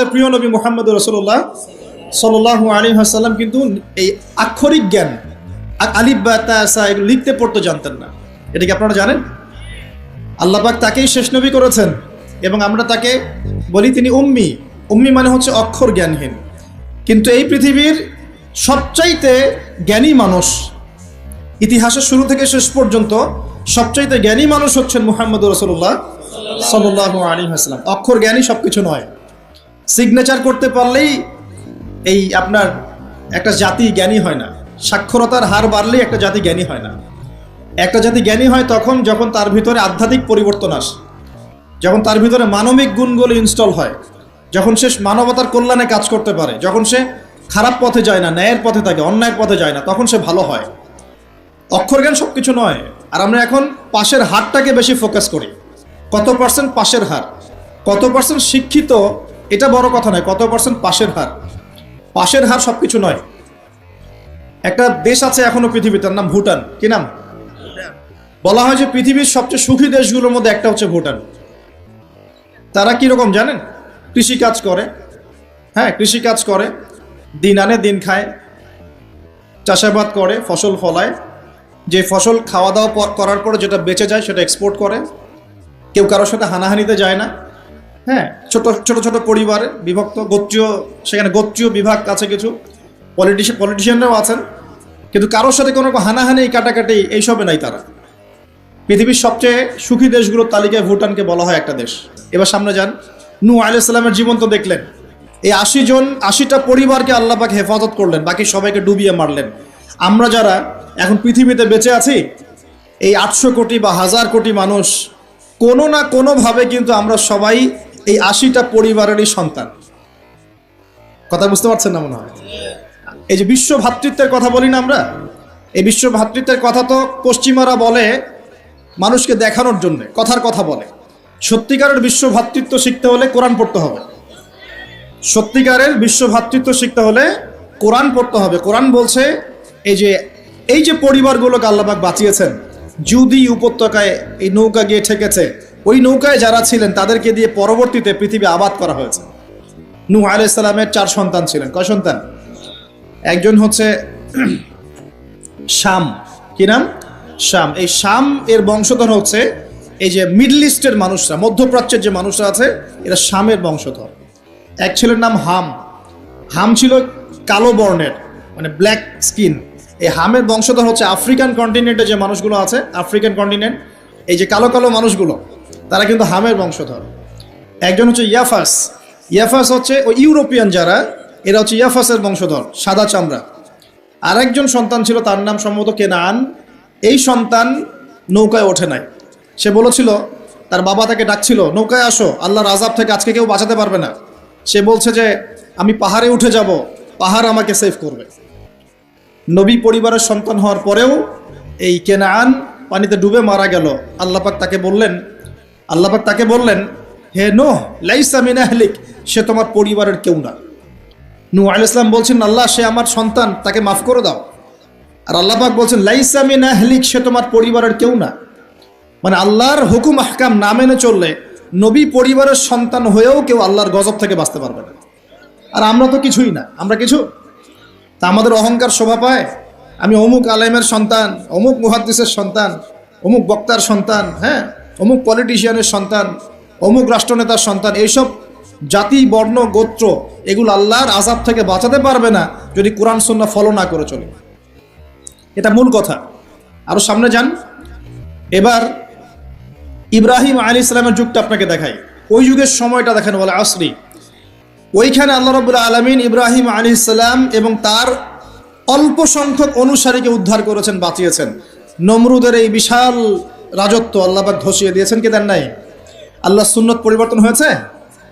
আমাদের প্রিয় নবী মোহাম্মদ রসুল্লাহ সাল্লাহ আলী হাসাল্লাম কিন্তু এই আক্ষরিক জ্ঞান আলিফ বা তাসা লিখতে পড়তে জানতেন না। এটা কি আপনারা জানেন? আল্লাহ পাক তাকেই শেষ নবী করেছেন এবং আমরা তাকে বলি তিনি উম্মি। উম্মি মানে হচ্ছে অক্ষর জ্ঞানহীন। কিন্তু এই পৃথিবীর সবচাইতে জ্ঞানী মানুষ, ইতিহাসের শুরু থেকে শেষ পর্যন্ত সবচাইতে জ্ঞানী মানুষ হচ্ছেন মুহাম্মদ রসুল্লাহ সাল্লাহ আলী হাসলাম অক্ষর জ্ঞানী সব কিছু নয়। সিগনেচার করতে পারলেই এই আপনার একটা জাতি জ্ঞানী হয় না। সাক্ষরতার হার বাড়লেই একটা জাতি জ্ঞানী হয় না। একটা জাতি জ্ঞানী হয় তখন যখন তার ভিতরে আধ্যাত্মিক পরিবর্তন আসে, যখন তার ভিতরে মানবিক গুণগুলো ইনস্টল হয়, যখন সে মানবতার কল্যাণে কাজ করতে পারে, যখন সে খারাপ পথে যায় না, ন্যায়ের পথে থাকে, অন্যায়ের পথে যায় না, তখন সে ভালো হয়। অক্ষর জ্ঞান সব কিছু নয়, আর আমরা এখন পাশের হারটাকে বেশি ফোকাস করি। কত পার্সেন্ট পাশের হার? কত পার্সেন্ট শিক্ষিত এটা বড় কথা নয়, কত পার্সেন্ট পাশের হার? পাশের হার সব কিছু নয়। একটা দেশ আছে এখনও পৃথিবীতে, তার নাম ভুটান। কি নাম? বলা হয় যে পৃথিবীর সবচেয়ে সুখী দেশগুলোর মধ্যে একটা হচ্ছে ভুটান। তারা কীরকম জানেন? কৃষিকাজ করে হ্যাঁ কৃষিকাজ করে, দিন আনে, দিন খায়, চাষাবাদ করে, ফসল ফলায়। যে ফসল খাওয়া দাওয়া করার পরে যেটা বেঁচে যায় সেটা এক্সপোর্ট করে। কেউ কারোর সাথে হানাহানিতে যায় না। হ্যাঁ ছোট ছোট ছোট পরিবারে বিভক্ত, গোত্রীয়, সেখানে গোত্রীয় বিভাগ আছে কিছু। পলিটিশিয়ান পলিটিশিয়ানরাও আছেন। কিন্তু কারোর সাথে কোনো হানাহানি, কাটাকাটি এইসবে নাই তারা। পৃথিবীর সবচেয়ে সুখী দেশগুলোর তালিকায় ভুটানকে বলা হয় একটা দেশ। এবার সামনে যান। নু আলাইসাল্লামের জীবন তো দেখলেন। এই আশি জন, আশিটা পরিবারকে আল্লাহ পাক হেফাজত করলেন। বাকি সবাইকে ডুবিয়ে মারলেন। আমরা যারা এখন পৃথিবীতে বেঁচে আছি, এই আটশো কোটি বা হাজার কোটি মানুষ, কোনো না কোনোভাবে কিন্তু আমরা সবাই এই আশিটা পরিবারেরই সন্তান। কথা বুঝতে পারছেন না মনে হয়? এই যে বিশ্ব ভাতৃত্বের কথা বলি না আমরা? এই বিশ্ব ভাতৃত্বের কথা তো পশ্চিমারা বলে, মানুষকে দেখানোর জন্য, কথার কথা বলে। সত্যিকারের বিশ্ব ভ্রাতৃত্ব শিখতে হলে কোরআন পড়তে হবে। সত্যিকারের বিশ্ব ভ্রাতৃত্ব শিখতে হলে কোরআন পড়তে হবে। কোরআন বলছে, এই যে এই যে পরিবারগুলোকে আল্লাহবাক বাঁচিয়েছেন জুদি উপত্যকায় এই নৌকা গিয়ে ঠেকেছে ওই নৌকায় যারা ছিলেন, তাদেরকে দিয়ে পরবর্তীতে পৃথিবী আবাদ করা হয়েছে। নূহ আলাইসাল্লামের চার সন্তান ছিলেন। কয় সন্তান? একজন হচ্ছে শাম। কি নাম? শাম। এই শাম এর বংশধর হচ্ছে এই যে মিডল ইস্টের মানুষরা, মধ্যপ্রাচ্যের যে মানুষরা আছে, এরা শামের বংশধর। এক ছেলের নাম হাম। হাম ছিল কালো বর্ণের মানে ব্ল্যাক স্কিন। এই হামের বংশধর হচ্ছে আফ্রিকান কন্টিনেন্টে যে মানুষগুলো আছে, আফ্রিকান কন্টিনেন্ট, এই যে কালো কালো মানুষগুলো তারা কিন্তু হামের বংশধর। একজন হচ্ছে ইয়াফাস ইয়াফাস হচ্ছে ও ইউরোপিয়ান যারা, এরা হচ্ছে ইয়াফাসের বংশধর, সাদা চামড়া। আরেকজন সন্তান ছিল, তার নাম সম্ভবত কেনান। এই সন্তান নৌকায় ওঠে নাই। সে বলেছিল, তার বাবা তাকে ডাকছিল, নৌকায় আসো, আল্লাহর আজাব থেকে আজকে কেউ বাঁচাতে পারবে না। সে বলছে যে, আমি পাহাড়ে উঠে যাব, পাহাড় আমাকে সেভ করবে। নবী পরিবারের সন্তান হওয়ার পরেও এই কেনান পানিতে ডুবে মারা গেল। আল্লাপাক তাকে বললেন আল্লাপাক তাকে বললেন, হে নো লাইসা মিনাহলিক সে তোমার পরিবারের কেউ না। নু আল ইসলাম বলছেন, আল্লাহ, সে আমার সন্তান, তাকে মাফ করে দাও। আর আল্লাপাক বলছেন, লাইসা মিনাহলিক সে তোমার পরিবারের কেউ না। মানে আল্লাহর হুকুম, আহকাম না মেনে চললে নবী পরিবারের সন্তান হয়েও কেউ আল্লাহর গজব থেকে বাঁচতে পারবে না। আর আমরা তো কিছুই না। আমরা কিছু? তা আমাদের অহংকার শোভা পায়? আমি অমুক আলেমের সন্তান, অমুক মুহাদ্দিসের সন্তান, অমুক বক্তার সন্তান হ্যাঁ? অমুক পলিটিশিয়ানের সন্তান, অমুক রাষ্ট্রনেতার সন্তান, এইসব জাতি, বর্ণ, গোত্র, এগুলো আল্লাহর আজাব থেকে বাঁচাতে পারবে না যদি কোরআন সন্না ফলো না করে চলে। এটা মূল কথা। আরও সামনে যান। এবার ইব্রাহিম আলী ইসলামের যুগটা আপনাকে দেখাই। ওই যুগের সময়টা দেখেন বলে আসরি। ওইখানে আল্লাহ রবুল্লা আলমিন ইব্রাহিম আলী ইসলাম এবং তার অল্প সংখ্যক অনুসারীকে উদ্ধার করেছেন, বাঁচিয়েছেন। নমরুদের এই বিশাল রাজত্ব আল্লাপাক ধসিয়ে দিয়েছেন, কি দেন নাই? আল্লাহ সুন্নত পরিবর্তন হয়েছে?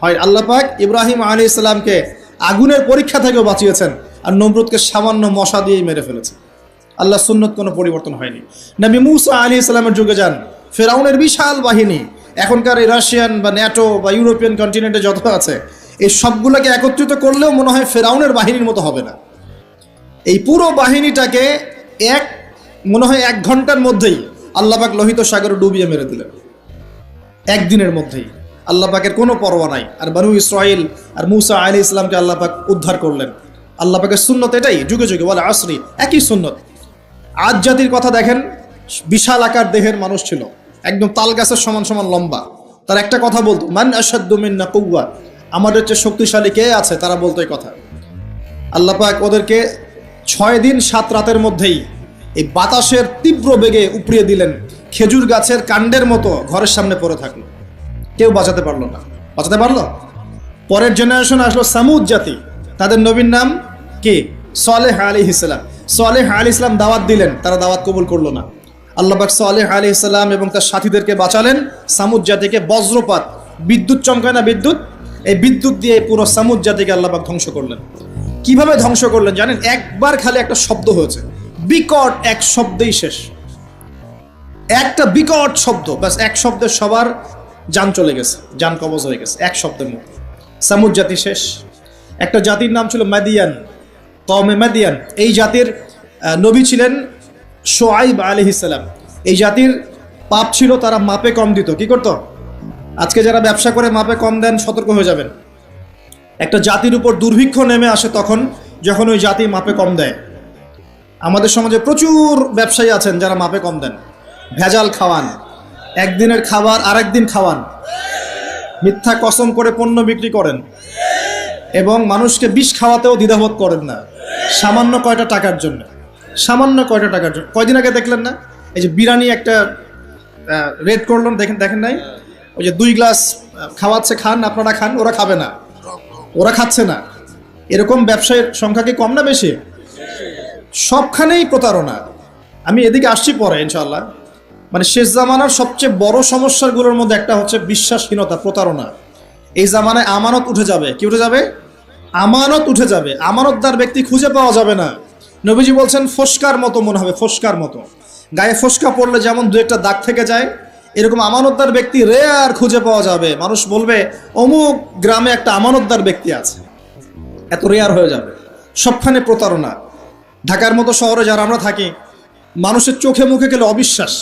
হয় আল্লাপাক ইব্রাহিম আলী ইসলামকে আগুনের পরীক্ষা থেকেও বাঁচিয়েছেন আর নমরুদকে সামান্য মশা দিয়েই মেরে ফেলেছে। আল্লাহ সুন্নত কোনো পরিবর্তন হয়নি। নবী মুসা আলী ইসলামের যুগে যান, ফেরাউনের বিশাল বাহিনী, এখনকার রাশিয়ান বা ন্যাটো বা ইউরোপিয়ান কন্টিনেন্টে যত আছে, এই সবগুলোকে একত্রিত করলেও মনে হয় ফেরাউনের বাহিনীর মতো হবে না। এই পুরো বাহিনীটাকে এক, মনে হয় এক ঘণ্টার মধ্যেই আল্লাহবাক লোহিত সাগরে ডুবিয়ে মেরে দিলেন। একদিনের মধ্যেই আল্লাহ পাকের কোনো পরোয়া নাই। আর বানু ইসরাইল আর মুসা আলী ইসলামকে আল্লাহ পাক উদ্ধার করলেন। আল্লাহ পাকের সুন্নত এটাই, যুগে যুগে বলে আসরি, একই সুন্নত। আজ জাতির কথা দেখেন, বিশাল আকার দেহের মানুষ ছিল। একদম তাল গাছের সমান সমান লম্বা। তার একটা কথা বলতো, মান আসাদ্দু মিন্না কৌয়া আমাদের চেয়ে শক্তিশালী কে আছে? তারা বলতো এই কথা। আল্লাহ পাক ওদেরকে ছয় দিন সাত রাতের মধ্যেই এই বাতাসের তীব্র বেগে উপড়িয়ে দিলেন খেজুর গাছের কাণ্ডের মতো ঘরের সামনে পড়ে থাকল। কেউ বাঁচাতে পারল না। বাঁচাতে পারল? পরের জেনারেশন আসলো সামুদ জাতি। তাদের নবীর নাম কে? সালেহ আলী ইসলাম। সালেহ আলী ইসলাম দাওয়াত দিলেন, তারা দাওয়াত কবুল করল না। আল্লাহবাক সালেহ আলী ইসলাম এবং তার সাথীদেরকে বাঁচালেন সামুদ জাতিকে বজ্রপাত। বিদ্যুৎ চমকায় না বিদ্যুৎ? এই বিদ্যুৎ দিয়ে পুরো সামুদ জাতিকে আল্লাহবাক ধ্বংস করলেন। কীভাবে ধ্বংস করলেন জানেন? একবার খালি একটা শব্দ হয়েছে। বিকট এক শব্দেই শেষ। একটা বিকট শব্দ, ব্যাস এক শব্দে সবার যান চলে গেছে, যান কবজ হয়ে গেছে, এক শব্দের মধ্যে। সামুদ জাতি শেষ। একটা জাতির নাম ছিল মাদিয়ান কমে মাদিয়ান। এই জাতির নবী ছিলেন সোয়াইব আলহিসাল্লাম এই জাতির পাপ ছিল তারা মাপে কম দিত। কি করতো? আজকে যারা ব্যবসা করে মাপে কম দেন, সতর্ক হয়ে যাবেন। একটা জাতির উপর দুর্ভিক্ষ নেমে আসে তখন, যখন ওই জাতি মাপে কম দেয়। আমাদের সমাজে প্রচুর ব্যবসায়ী আছেন যারা মাপে কম দেন। ভেজাল খাওয়ান, একদিনের খাবার আরেক দিন খাওয়ান। মিথ্যা কসম করে পণ্য বিক্রি করেন এবং মানুষকে বিষ খাওয়াতেও দ্বিধাবোধ করেন না। সামান্য কয়টা টাকার জন্য, সামান্য কয়টা টাকার জন্য। কয়দিন আগে দেখলেন না? এই যে বিরিয়ানি একটা রেড করলেন, দেখেন দেখেন নাই? ওই যে দুই গ্লাস খাওয়াচ্ছে, খান, আপনারা খান, ওরা খাবে না। ওরা খাচ্ছে না। এরকম ব্যবসায়ের সংখ্যা কি কম না বেশি? সবখানেই প্রতারণা। আমি এদিকে আসছি পরে ইনশাল্লাহ মানে শেষ জামানার সবচেয়ে বড় সমস্যাগুলোর মধ্যে একটা হচ্ছে বিশ্বাসহীনতা, প্রতারণা। এই জামানায় আমানত উঠে যাবে। কি উঠে যাবে? আমানত উঠে যাবে। আমানতদার ব্যক্তি খুঁজে পাওয়া যাবে না। নবীজি বলছেন, ফোসকার মতো মনে হবে, ফোসকার মতো। গায়ে ফোসকা পড়লে যেমন দু একটা দাগ থেকে যায়, এরকম আমানতদার ব্যক্তি রেয়ার খুঁজে পাওয়া যাবে। মানুষ বলবে, অমুক গ্রামে একটা আমানতদার ব্যক্তি আছে। এত রেয়ার হয়ে যাবে। সবখানে প্রতারণা। ঢাকার মতো শহরে যারা আমরা থাকি, মানুষের চোখে মুখে গেলে অবিশ্বাস।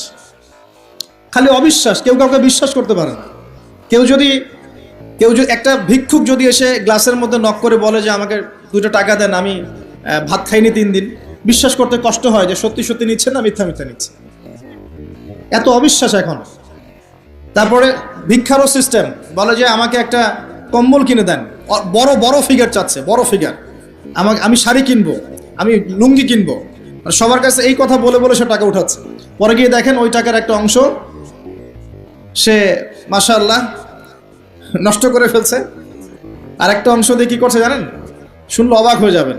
খালি অবিশ্বাস, কেউ কাউকে বিশ্বাস করতে পারে না। কেউ যদি কেউ যদি, একটা ভিক্ষুক যদি এসে গ্লাসের মধ্যে নক করে বলে যে আমাকে দুটো টাকা দেন, আমি ভাত খাইনি তিন দিন, বিশ্বাস করতে কষ্ট হয় যে সত্যি সত্যি নিচ্ছে না মিথ্যা মিথ্যা নিচ্ছে। এত অবিশ্বাস এখন। তারপরে ভিক্ষারও সিস্টেম বলে যে আমাকে একটা কম্বল কিনে দেন। বড় বড় ফিগার চাচ্ছে, বড় ফিগার আমাকে, আমি শাড়ি কিনবো। আমি লুঙ্গি কিনবো। সবার কাছে এই কথা বলে বলে সে টাকা উঠাচ্ছে। পরে গিয়ে দেখেন ওই টাকার একটা অংশ সে, মাশাআল্লাহ, নষ্ট করে ফেলছে। আর একটা অংশ দিয়ে কি করছে জানেন? শুনলে অবাক হয়ে যাবেন।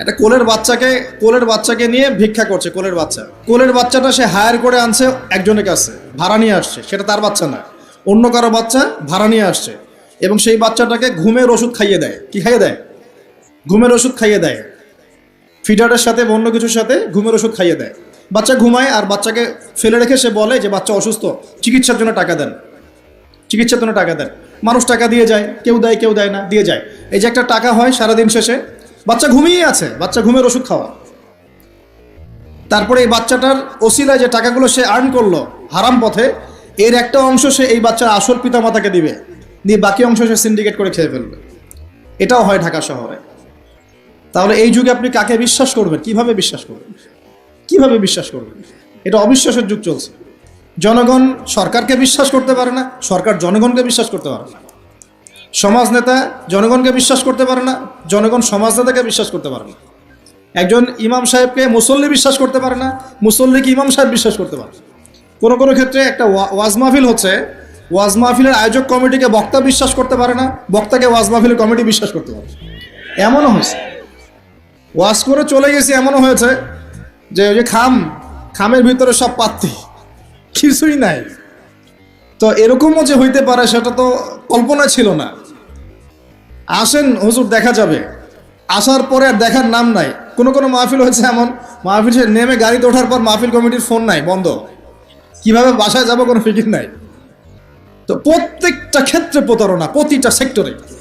একটা কোলের বাচ্চাকে কোলের বাচ্চাকে নিয়ে ভিক্ষা করছে, কোলের বাচ্চা। কোলের বাচ্চাটা সে হায়ার করে আনছে একজনের কাছে, ভাড়া নিয়ে আসছে। সেটা তার বাচ্চা না, অন্য কারও বাচ্চা ভাড়া নিয়ে আসছে। এবং সেই বাচ্চাটাকে ঘুমের ওষুধ খাইয়ে দেয়। কি খাইয়ে দেয়? ঘুমের ওষুধ খাইয়ে দেয়। ফিডারের সাথে অন্য কিছুর সাথে ঘুমের ওষুধ খাইয়ে দেয়। বাচ্চা ঘুমায় আর বাচ্চাকে ফেলে রেখে সে বলে যে, বাচ্চা অসুস্থ, চিকিৎসার জন্য টাকা দেন। চিকিৎসার জন্য টাকা দেন। মানুষ টাকা দিয়ে যায়, কেউ দেয় কেউ দেয় না, দিয়ে যায়। এই যে একটা টাকা হয় সারাদিন শেষে, বাচ্চা ঘুমিয়ে আছে, বাচ্চা ঘুমের ওষুধ খাওয়া। তারপরে এই বাচ্চাটার ওসিলায় যে টাকাগুলো সে আর্ন করল হারাম পথে, এর একটা অংশ সে এই বাচ্চার আসল পিতামাতাকে দিবে। দিয়ে বাকি অংশ সে সিন্ডিকেট করে খেয়ে ফেলবে। এটাও হয় ঢাকা শহরে। তাহলে এই যুগে আপনি কাকে বিশ্বাস করবেন? কীভাবে বিশ্বাস করবেন? কীভাবে বিশ্বাস করবেন? এটা অবিশ্বাসের যুগ চলছে। জনগণ সরকারকে বিশ্বাস করতে পারে না, সরকার জনগণকে বিশ্বাস করতে পারে না। সমাজ নেতা জনগণকে বিশ্বাস করতে পারে না, জনগণ সমাজ নেতাকে বিশ্বাস করতে পারে না। একজন ইমাম সাহেবকে মুসল্লি বিশ্বাস করতে পারে না, মুসল্লিকে ইমাম সাহেব বিশ্বাস করতে পারে না। কোনো কোনো ক্ষেত্রে একটা ওয়া- ওয়াজ মাহফিল হচ্ছে, ওয়াজ মাহফিলের আয়োজক কমিটিকে বক্তা বিশ্বাস করতে পারে না, বক্তাকে ওয়াজ মাহফিলের কমিটি বিশ্বাস করতে পারে এমনও হয়েছে। ওয়াজ করে চলে গেছি, এমনও হয়েছে যে ওই যে খাম, খামের ভিতরে সব পাত্তি কিছুই নাই। তো এরকমও যে হইতে পারে, সেটা তো কল্পনা ছিল না। আসেন, হুজুর, দেখা যাবে। আসার পরে আর দেখার নাম নাই। কোনো কোনো মাহফিল হয়েছে এমন। মাহফিল নেমে গাড়িতে ওঠার পর মাহফিল কমিটির ফোন নাই, বন্ধ। কীভাবে বাসায় যাব কোনো ফিকির নাই। তো প্রত্যেকটা ক্ষেত্রে প্রতারণা, প্রতিটা সেক্টরে।